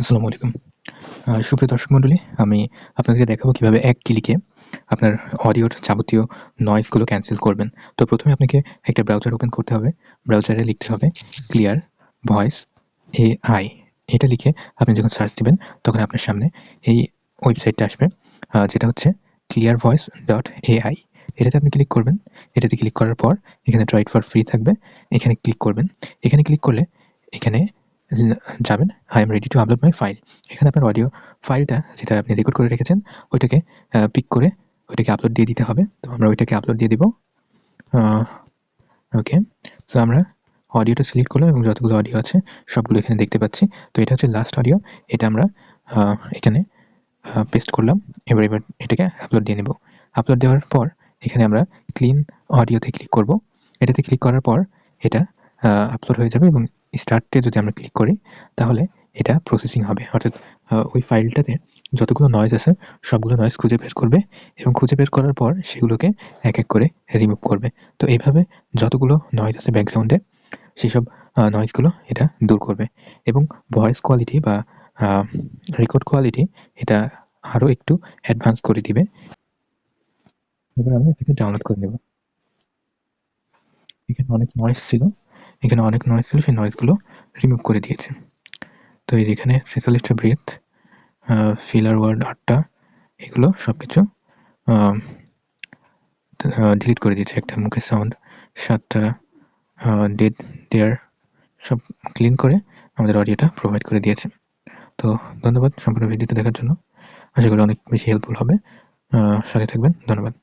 আসসালামু আলাইকুম। সুপ্রিয় দর্শক মণ্ডলী, আমি আপনাদেরকে দেখাবো কীভাবে এক ক্লিকে আপনার অডিওর যাবতীয় নয়েজগুলো ক্যান্সেল করবেন। তো প্রথমে আপনাকে একটা ব্রাউজার ওপেন করতে হবে। ব্রাউজারে লিখতে হবে ক্লিয়ার ভয়েস এ আই এটা লিখে আপনি যখন সার্চ দিবেন, তখন আপনার সামনে এই ওয়েবসাইটটা আসবে যেটা হচ্ছে ক্লিয়ার ভয়েস ডট এআই এটাতে আপনি ক্লিক করবেন। এটাতে ক্লিক করার পর এখানে ট্রাইট ফর ফ্রি থাকবে। এখানে ক্লিক করবেন। এখানে ক্লিক করলে এখানে যাবেন। I am ready to upload my file এখানে আপনার অডিও ফাইলটা যেটা আপনি রেকর্ড করে রেখেছেন, ওইটাকে পিক করে ওইটাকে আপলোড দিয়ে দিতে হবে। তো আমরা ওইটাকে আপলোড দিয়ে দিব। ওকে তো আমরা অডিওটা সিলেক্ট করলাম এবং যতগুলো অডিও আছে, সবগুলো এখানে দেখতে পাচ্ছি। তো এটা হচ্ছে লাস্ট অডিও এটা আমরা এখানে পেস্ট করলাম। এবার এবার এটাকে আপলোড দিয়ে নেব। আপলোড দেওয়ার পর এখানে আমরা ক্লিন অডিওতে ক্লিক করব। এটাতে ক্লিক করার পর এটা আপলোড হয়ে যাবে এবং স্টার্টে যদি আমরা ক্লিক করি, তাহলে এটা প্রসেসিং হবে। অর্থাৎ ওই ফাইলটাতে যতগুলো নয়েজ আছে, সবগুলো নয়েজ খুঁজে বের করবে এবং খুঁজে বের করার পর সেগুলোকে এক এক করে রিমুভ করবে। তো এইভাবে যতগুলো নয়েজ আছে ব্যাকগ্রাউন্ডে সেসব নয়েজগুলো এটা দূর করবে। এবং ভয়েস কোয়ালিটি বা রেকর্ড কোয়ালিটি এটা আরও একটু অ্যাডভান্স করে দিবে। এবার আমরা এটাকে ডাউনলোড করে নেব। এখানে অনেক নয়েজ ছিল। এখানে অনেক নয়েজ ছিল, সেই নয়েজগুলো রিমুভ করে দিয়েছে। তো এই যেখানে ছেচল্লিশটা ব্রেথ ফিলার ওয়ার্ড আটটা, এগুলো সব কিছু ডিলিট করে দিয়েছে। একটা মুখের সাউন্ড সাতটা ডেড ডেয়ার সব ক্লিন করে আমাদের অডিওটা প্রোভাইড করে দিয়েছে। তো ধন্যবাদ সম্পূর্ণ ভিডিওটা দেখার জন্য। আশা করি অনেক বেশি হেল্পফুল হবে। সাথে থাকবেন। ধন্যবাদ।